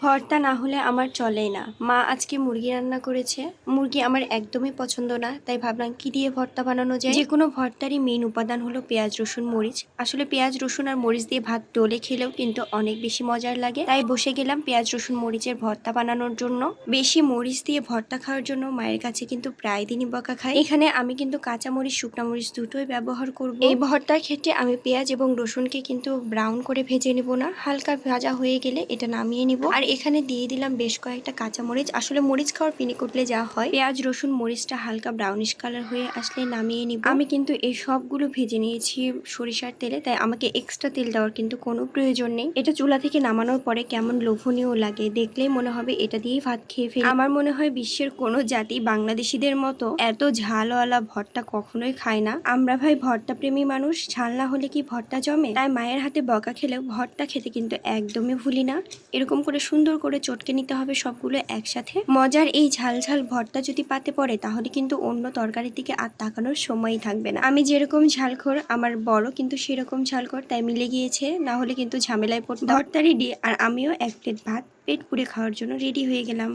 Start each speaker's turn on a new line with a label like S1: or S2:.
S1: ভর্তা না হলে আমার চলেই না। মা আজকে মুরগি রান্না করেছে। মুরগি আমার একদমই পছন্দ না, তাই ভাবলাম কি দিয়ে ভর্তা বানানো যায়? যে কোনো ভর্তারই মেইন উপাদান হলো পেঁয়াজ, রসুন, মরিচ। আসলে পেঁয়াজ, রসুন আর মরিচ দিয়ে ভাত ডলে খেলেও কিন্তু অনেক বেশি মজার লাগে। তাই বসে গেলাম পেঁয়াজ, রসুন, মরিচের ভর্তা বানানোর জন্য। বেশি মরিচ দিয়ে ভর্তা খাওয়ার জন্য মায়ের কাছে কিন্তু প্রায় দিনই বকা খাই। এখানে আমি কিন্তু কাঁচা মরিচ শুকনা মরিচ দুটোই ব্যবহার করব। এই ভর্তার ক্ষেত্রে আমি পেঁয়াজ এবং রসুনকে কিন্তু ব্রাউন করে ভেজে নেব না। হালকা ভাজা হয়ে গেলে এটা নামিয়ে নিব। আর এখানে দিয়ে দিলাম বেশ কয়েকটা কাঁচা মরিচ আসলে মরিচ খাওয়ার পিনি করলে যা হয়, পেঁয়াজ, রসুন, মরিচটা হালকা ব্রাউনিশ কালার হয়ে আসলে নামিয়ে নিব। আমি কিন্তু এই সবগুলো ভেজে নিয়েছি সরিষার তেলে, তাই আমাকে এক্সট্রা তেল দেওয়ার কিন্তু কোনো প্রয়োজন নেই। এটা চুলা থেকে নামানোর পরে কেমন লোভনীয় লাগে দেখলেই মনে হবে এটা দিয়েই ভাত খেয়ে ফেলি। আমার মনে হয় বিশ্বের কোনো জাতি বাংলাদেশিদের মতো এত ঝালওয়ালা ভর্তা কখনোই খায় না। আমরা ভাই ভর্তা প্রেমী মানুষ, ঝাল না হলে কি ভর্তা জমে? তাই মায়ের হাতে বকা খেলেও ভর্তা খেতে কিন্তু একদমই ভুলি না। এরকম করে সুন্দর করে চটকে নিতে হবে সবগুলো একসাথে। মজার এই ঝালঝাল ঝাল ভর্তা যদি পাতে পড়ে, তাহলে কিন্তু অন্য তরকারির দিকে আর তাকানোর সময়ই থাকবে না। আমি যেরকম ঝালখোর, আমার বড় কিন্তু সেরকম ঝালখোর, তাই মিলে গিয়েছে। না হলে কিন্তু ঝামেলায় পড়তে ভর্তা রেডি আর আমিও এক প্লেট ভাত, পেট পুড়ে খাওয়ার জন্য রেডি হয়ে গেলাম।